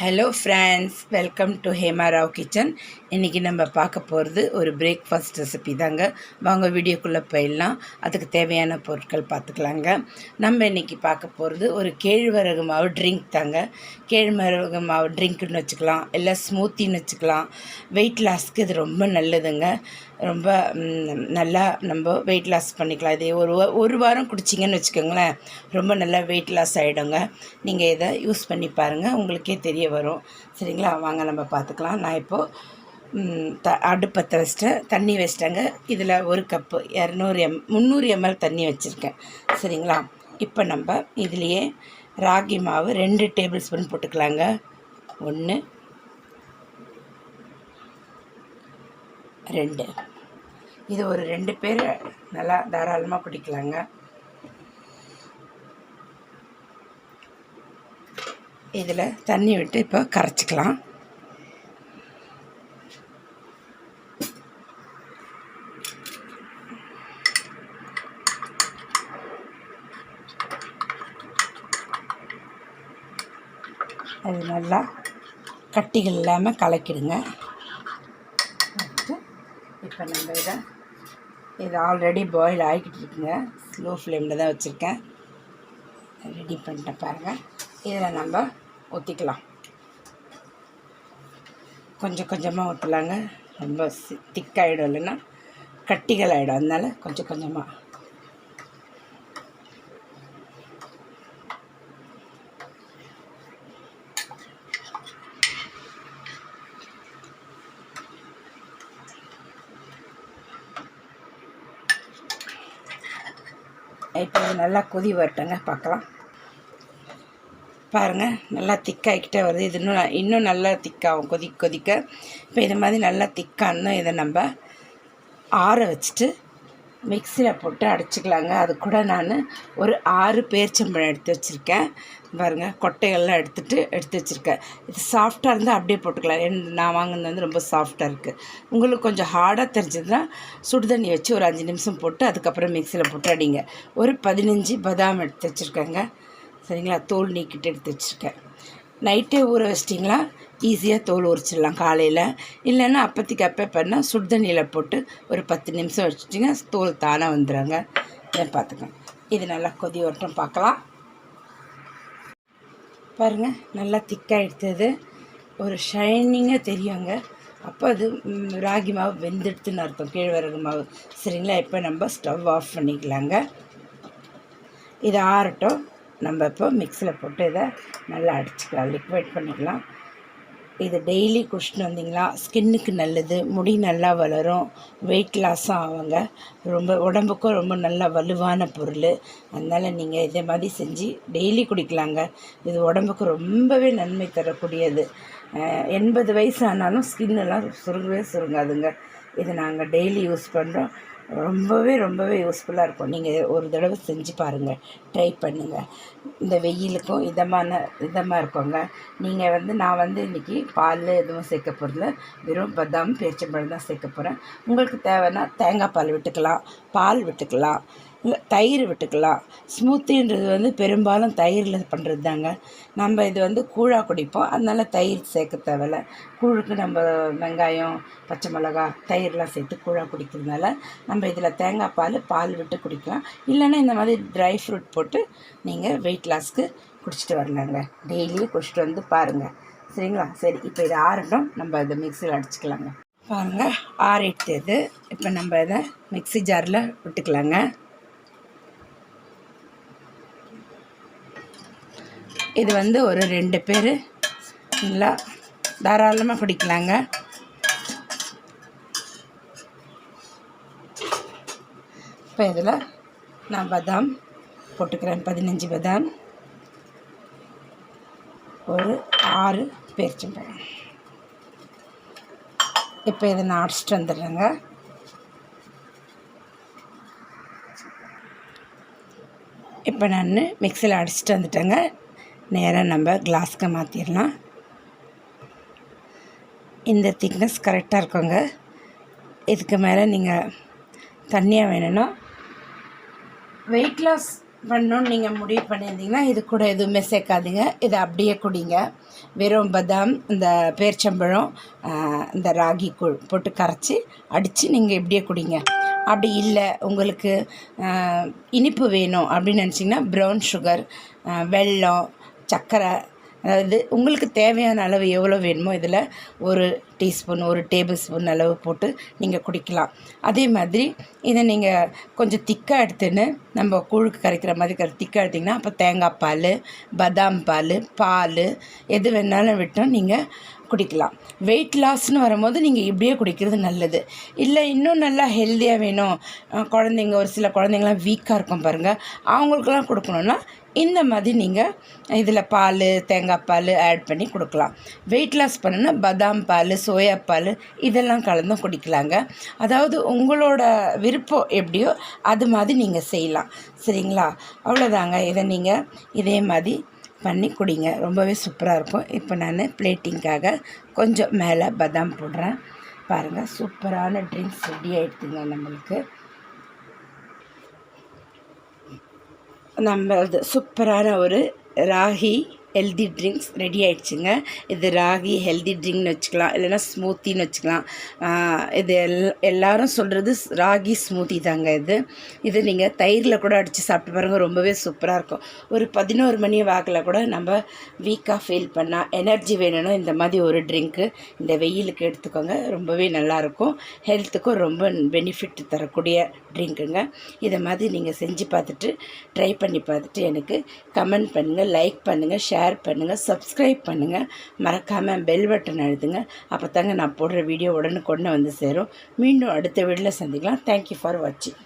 Hello friends welcome to Hema Rao kitchen இன்றைக்கி நம்ம பார்க்க போகிறது ஒரு பிரேக்ஃபாஸ்ட் ரெசிபி தாங்க. வாங்க வீடியோக்குள்ளே போயிடலாம். அதுக்கு தேவையான பொருட்கள் பார்த்துக்கலாங்க. நம்ம இன்றைக்கி பார்க்க போகிறது ஒரு கேழ்வரகு மாவு ட்ரிங்க் தாங்க. கேழ்வரகு மாவு ட்ரிங்க்குன்னு வச்சுக்கலாம். இல்லை ஸ்மூத்தின்னு வச்சுக்கலாம். வெயிட் லாஸ்க்கு இது ரொம்ப நல்லதுங்க. ரொம்ப நல்லா நம்ம வெயிட் லாஸ் பண்ணிக்கலாம். இதே ஒரு ஒரு வாரம் குடிச்சிங்கன்னு வச்சுக்கோங்களேன். ரொம்ப நல்லா வெயிட் லாஸ் ஆகிடுங்க நீங்கள் இதை யூஸ் பண்ணி பாருங்கள் உங்களுக்கே தெரியும். வெளியே வரும். சரிங்களா? வாங்க நம்ம பார்த்துக்கலாம் நான் இப்போது த அடுப்பத்தை வச்சிட்டேன் தண்ணி வச்சிட்டேங்க. இதில் ஒரு கப்பு இரநூறு எம் முந்நூறு எம்எல் தண்ணி வச்சுருக்கேன். சரிங்களா? இப்போ நம்ம இதுலேயே ராகி மாவு ரெண்டு டேபிள் ஸ்பூன் போட்டுக்கலாங்க. ஒன்று ரெண்டு. இது ஒரு ரெண்டு பேர் நல்லா தாராளமாக குடிக்கலாங்க. இதில் தண்ணி விட்டு இப்போ கரைச்சிக்கலாம். அது நல்லா கட்டிகள் இல்லாமல் கலக்கிடுங்க. இப்போ நம்ம இதை இது ஆல்ரெடி பாயில் ஆகிக்கிட்டு இருக்குங்க. ஸ்லோ ஃப்ளேமில் தான் வச்சுருக்கேன். ரெடி பண்ணிட்டேன் பாருங்கள் இதில் நம்ம ஊற்றிக்கலாம் கொஞ்சம் கொஞ்சமாக ஊற்றலாங்க ரொம்ப திக்காகிடும் இல்லைன்னா கட்டிகள் ஆகிடும் அதனால் கொஞ்சம் கொஞ்சமாக இப்போ நல்லா கொதி வரட்டுங்க. பார்க்கலாம். பாருங்கள் நல்லா திக்காகிக்கிட்டே வருது. இது இன்னும் இன்னும் நல்லா திக்காகும் கொதிக்க கொதிக்க. இப்போ இது மாதிரி நல்லா திக்கான்னு இதை நம்ம ஆற வச்சுட்டு மிக்சியில் போட்டு அடிச்சுக்கலாங்க. அது கூட நான் ஒரு ஆறு பேர்ச்சம்பழம் எடுத்து வச்சுருக்கேன். பாருங்கள் கொட்டைகள்லாம் எடுத்துகிட்டு எடுத்து வச்சுருக்கேன். இது சாஃப்டாக இருந்தால் அப்படியே போட்டுக்கலாம். என் நான் வாங்கினது வந்து ரொம்ப சாஃப்டாக இருக்குது உங்களுக்கு கொஞ்சம் ஹார்டாக தெரிஞ்சதுன்னா சுடுதண்ணி வச்சு ஒரு அஞ்சு நிமிஷம் போட்டு அதுக்கப்புறம் மிக்சியில் போட்டு அடிங்க. ஒரு பதினஞ்சு பதாம் எடுத்து வச்சுருக்கேங்க. சரிங்களா? தோல் நீக்கிட்டு எடுத்து வச்சுருக்கேன். நைட்டே ஊற வச்சிட்டிங்களா? ஈஸியாக தோல் உரிச்சிடலாம் காலையில். இல்லைன்னா அப்போத்திக்கு அப்போ பண்ணால் சுடுதண்ணியில் போட்டு ஒரு பத்து நிமிஷம் வச்சுட்டிங்க தோல் தானாக வந்துடுங்க இதை பார்த்துக்கோங்க. இது நல்லா கொதி வரட்டும் பார்க்கலாம். பாருங்கள் நல்லா திக்காக எடுத்தது. ஒரு ஷைனிங்காக தெரியுங்க. அப்போ அது ராகி மாவு வெந்துடுத்துன்னு அர்த்தம். கேழ்வரகு மாவு. சரிங்களா? இப்போ நம்ம ஸ்டவ் ஆஃப் பண்ணிக்கலாங்க. இது ஆறட்டும். நம்ம இப்போ மிக்ஸியில் போட்டு இதை நல்லா அடிச்சுக்கலாம் லிக்விட் பண்ணிக்கலாம். இது டெய்லி குடிச்சிட்டு வந்தீங்களா ஸ்கின்னுக்கு நல்லது முடி நல்லா வளரும் வெயிட் லாஸும் ஆவாங்க ரொம்ப உடம்புக்கும் ரொம்ப நல்ல வலுவான பொருள். அதனால் நீங்கள் இதே மாதிரி செஞ்சு டெய்லி குடிக்கலாங்க. இது உடம்புக்கு ரொம்பவே நன்மை தரக்கூடியது. எண்பது வயசு ஆனாலும் ஸ்கின்னெல்லாம் சுருங்கவே சுருங்காதுங்க. இது நாங்கள் டெய்லி யூஸ் பண்ணுறோம் ரொம்பவே ரொம்பவே யூஸ்ஃபுல்லாக இருக்கும். நீங்கள் ஒரு தடவை செஞ்சு பாருங்கள் ட்ரை பண்ணுங்கள் இந்த வெயிலுக்கும் இதமான இதமாக இருக்குங்க. நீங்கள் வந்து நான் வந்து இன்றைக்கி பால் எதுவும் சேர்க்க போகிறதில்ல வெறும் பதாம் பேரிச்சம்பழம் தான் சேர்க்க போகிறேன் உங்களுக்கு தேவைன்னா தேங்காய் பால் விட்டுக்கலாம். பால் விட்டுக்கலாம். தயிர் விட்டுக்கலாம். ஸ்மூத்தின்றது வந்து பெரும்பாலும் தயிரில் பண்ணுறது தாங்க நம்ம இது வந்து கூழாக குடிப்போம். அதனால தயிர் சேர்க்க தேவையில்ல. கூழுக்கு நம்ம வெங்காயம் பச்சை மிளகா தயிர்லாம் சேர்த்து கூழாக குடிக்கிறதுனால நம்ம இதில் தேங்காய் பால் பால் விட்டு குடிக்கலாம். இல்லைன்னா இந்த மாதிரி ட்ரை ஃப்ரூட் போட்டு நீங்கள் வெயிட் லாஸ்க்கு குடிச்சிட்டு வரலாங்க. டெய்லியும் குடிச்சிட்டு வந்து பாருங்கள் சரிங்களா? சரி இப்போ இது ஆறட்டும். நம்ம இதை மிக்சியில் அடிச்சுக்கலாங்க. பாருங்கள் ஆறிட்டது. இப்போ நம்ம இதை மிக்ஸி ஜாரில் விட்டுக்கலாங்க. இது வந்து ஒரு ரெண்டு பேர். நல்லா தாராளமாக குடிக்கலாங்க. இப்போ இதில் நான் பதாம் போட்டுக்கிறேன். பதினஞ்சு பதாம். ஒரு ஆறு பேரிச்சம்பழம். இப்போ இதை நான் அடிச்சிட்டு வந்துடுறேங்க. இப்போ நான் மிக்சியில் அடிச்சிட்டு வந்துட்டேங்க. நேராக நம்ம கிளாஸ்க்கு மாற்றிடலாம் இந்த திக்னஸ் கரெக்டாக இருக்குங்க. இதுக்கு மேலே நீங்கள் தண்ணியாக வேணும்னா வெயிட் லாஸ் பண்ணணும்னு நீங்கள் முடிவு பண்ணியிருந்தீங்கன்னா இது கூட எதுவுமே சேர்க்காதீங்க. இதை அப்படியே குடிங்க. வெறும் பதாம் இந்த பேர்ச்சம்பழம் இந்த ராகி கூழ் போட்டு கரைச்சி அடித்து நீங்கள் இப்படியே குடிங்க. அப்படி இல்லை உங்களுக்கு இனிப்பு வேணும் அப்படின்னு நினச்சிங்கன்னா ப்ரௌன் சுகர் வெல்லம் சர்க்கரை அதாவது உங்களுக்கு தேவையான அளவு எவ்வளோ வேணுமோ இதில் ஒரு டீஸ்பூன் ஒரு டேபிள் ஸ்பூன் அளவு போட்டு நீங்கள் குடிக்கலாம். அதே மாதிரி இதை நீங்கள் கொஞ்சம் திக்காக எடுத்துன்னு நம்ம கூழுக்கு கரைக்கிற மாதிரி கரை திக்காக எடுத்திங்கன்னா அப்போ தேங்காய் பால் பாதாம் பால் பால் எது வேணாலும் விட்டோம் நீங்கள் குடிக்கலாம். வெயிட் லாஸ்னு வரும்போது நீங்கள் இப்படியே குடிக்கிறது நல்லது. இல்லை இன்னும் நல்லா ஹெல்த்தியாக வேணும். குழந்தைங்க ஒரு சில குழந்தைங்களாம் வீக்காக இருக்கும் பாருங்கள் அவங்களுக்கெல்லாம் கொடுக்கணுன்னா இந்த மாதிரி நீங்கள் இதில் பால் தேங்காய் பால் ஆட் பண்ணி கொடுக்கலாம். வெயிட் லாஸ் பண்ணணுன்னா பதாம் பால் சோயா பால் இதெல்லாம் கலந்தும் குடிக்கலாங்க. அதாவது உங்களோட விருப்பம் எப்படியோ அது மாதிரி நீங்கள் செய்யலாம். சரிங்களா? அவ்வளோதாங்க இதை நீங்கள் இதே மாதிரி பண்ணி குடிங்க. ரொம்பவே சூப்பராக இருக்கும். இப்போ நான் பிளேட்டிங்காக கொஞ்சம் மேலே பதாம் போடுறேன். பாருங்கள் சூப்பரான ட்ரிங்க்ஸ் ரெடி ஆகிடுதுங்க நம்மளுக்கு. நம்மளது சூப்பரான ஒரு ராகி ஹெல்தி ட்ரிங்க்ஸ் ரெடி ஆயிடுச்சுங்க. இது ராகி ஹெல்தி ட்ரிங்க்னு வச்சுக்கலாம் இல்லைன்னா ஸ்மூத்தின்னு வச்சுக்கலாம். இது எல் எல்லோரும் சொல்கிறது ராகி ஸ்மூத்தி தாங்க இது. இது நீங்கள் தயிரில் கூட அடித்து சாப்பிட்டு பாருங்கள் ரொம்பவே சூப்பராக இருக்கும். ஒரு பதினோரு மணி வாக்கில் கூட நம்ம வீக்காக ஃபீல் பண்ணால் எனர்ஜி வேணும்னா இந்த மாதிரி ஒரு ட்ரிங்க்கு இந்த வெயிலுக்கு எடுத்துக்கோங்க ரொம்பவே நல்லாயிருக்கும் ஹெல்த்துக்கும் ரொம்ப பெனிஃபிட் தரக்கூடிய ட்ரிங்க்குங்க இதை மாதிரி நீங்கள் செஞ்சு பார்த்துட்டு ட்ரை பண்ணி பார்த்துட்டு எனக்கு கமெண்ட் பண்ணுங்கள் லைக் பண்ணுங்கள் ஷேர் பண்ணுங்கள் சப்ஸ்கிரைப் பண்ணுங்கள் மறக்காமல் பெல் பட்டன் அழுத்துங்க. அப்போ தாங்க நான் போடுற வீடியோ உடனுக்குடனே வந்து சேரும். மீண்டும் அடுத்த வீடியோவில் சந்திக்கலாம். தேங்க்யூ ஃபார் வாட்சிங்